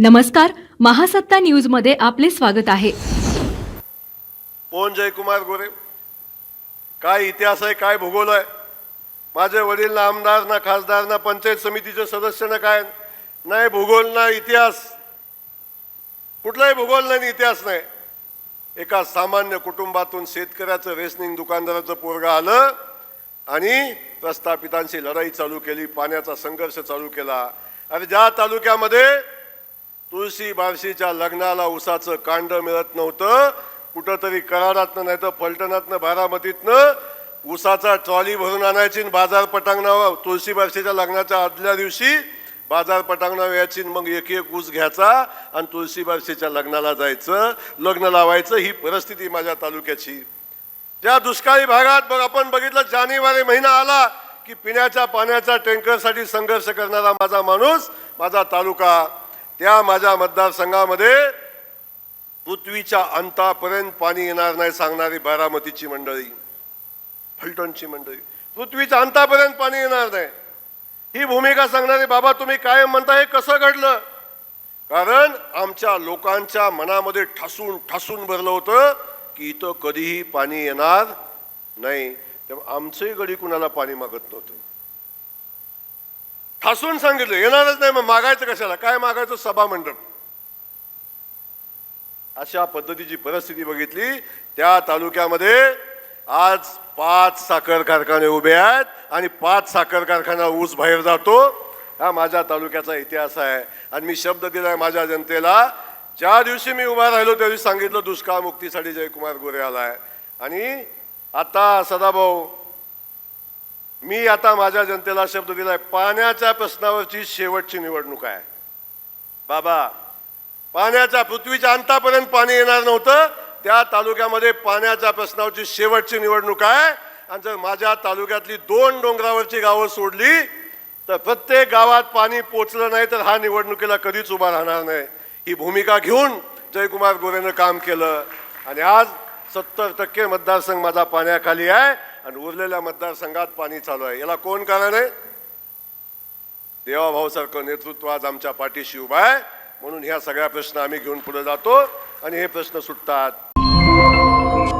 नमस्कार महासत्ता न्यूजमध्ये आपले स्वागत आहे. कोण जयकुमार गोरे? काय इतिहास आहे काय भूगोल आहे? माझे वडील ना आमदार ना खासदार ना पंचायत समितीचे सदस्य ना काय? नाही भूगोल ना इतिहास. कुठलाही भूगोल नाही इतिहास नाही. एका सामान्य कुटुंबातून शेतकऱ्याचं रेसनिंग दुकानदाराचं पोरगा आलं आणि प्रस्थापितांशी लढाई चालू केली पाण्याचा संघर्ष चालू केला. अरे ज्या तालुक्यामध्ये तुळशी बारशीच्या लग्नाला उसाचं कांड मिळत नव्हतं. कुठंतरी कराडातनं नाही तर फलटणातनं बारामतीतनं उसाचा ट्रॉली भरून आणायची बाजार पटांगणावर तुळशी बारशीच्या लग्नाच्या आदल्या दिवशी बाजार पटांगणावर यायची मग एक एक ऊस घ्यायचा आणि तुळशी बारशीच्या लग्नाला जायचं. लग्न लावायचं ही परिस्थिती माझ्या तालुक्याची. ज्या दुष्काळी भागात बघ आपण बघितलं जानेवारी महिना आला की पिण्याच्या पाण्याच्या टँकरसाठी संघर्ष करणारा माझा माणूस माझा तालुका त्या माझ्या मतदारसंघामध्ये पृथ्वीच्या अंतापर्यंत पाणी येणार नाही सांगणारी बारामतीची मंडळी फलटणची मंडळी. पृथ्वीच्या अंतापर्यंत पाणी येणार नाही. ही भूमिका सांगणारे बाबा तुम्ही काय म्हणता हे कसं घडलं? कारण आमच्या लोकांच्या मनामध्ये ठासून ठासून भरलं होतं की इथं कधीही पाणी येणार नाही. तेव्हा आमचंही गडी कुणाला पाणी मागत नव्हतं. ठासून सांगितलं येणारच नाही मग मागायचं कशाला? काय मागायचं? सभा मंडप. अशा पद्धतीची परिस्थिती बघितली. त्या तालुक्यामध्ये आज पाच साखर कारखाने उभे आहेत आणि पाच साखर कारखाना ऊस बाहेर जातो. हा माझ्या तालुक्याचा इतिहास आहे. आणि मी शब्द दिला आहे माझ्या जनतेला. ज्या दिवशी मी उभा राहिलो त्या दिवशी सांगितलं दुष्काळ मुक्तीसाठी जयकुमार गोरे आला आहे. आणि आता सदाभाऊ मी आता माझ्या जनतेला शब्द दिलाय पाण्याच्या प्रश्नावरची शेवटची निवडणूक आहे. बाबा पाण्याच्या पृथ्वीच्या अंतापर्यंत पाणी येणार नव्हतं त्या तालुक्यामध्ये पाण्याच्या प्रश्नावरची शेवटची निवडणूक आहे. आणि जर माझ्या तालुक्यातली दोन डोंगरावरची गावं सोडली तर प्रत्येक गावात पाणी पोचलं नाही तर हा निवडणुकीला कधीच उभा राहणार नाही. ही भूमिका घेऊन जयकुमार गोरेनं काम केलं. आणि आज सत्तर टक्के मतदारसंघ माझा पाण्याखाली आहे. आणि उरलेल्या मतदारसंघात पाणी चालू आहे. याला कोण कारण आहे? देवाभाऊसारखं नेतृत्व आज आमच्या पाठीशी उभा आहे. म्हणून ह्या सगळ्या प्रश्न आम्ही घेऊन पुढे जातो आणि हे प्रश्न सुटतात.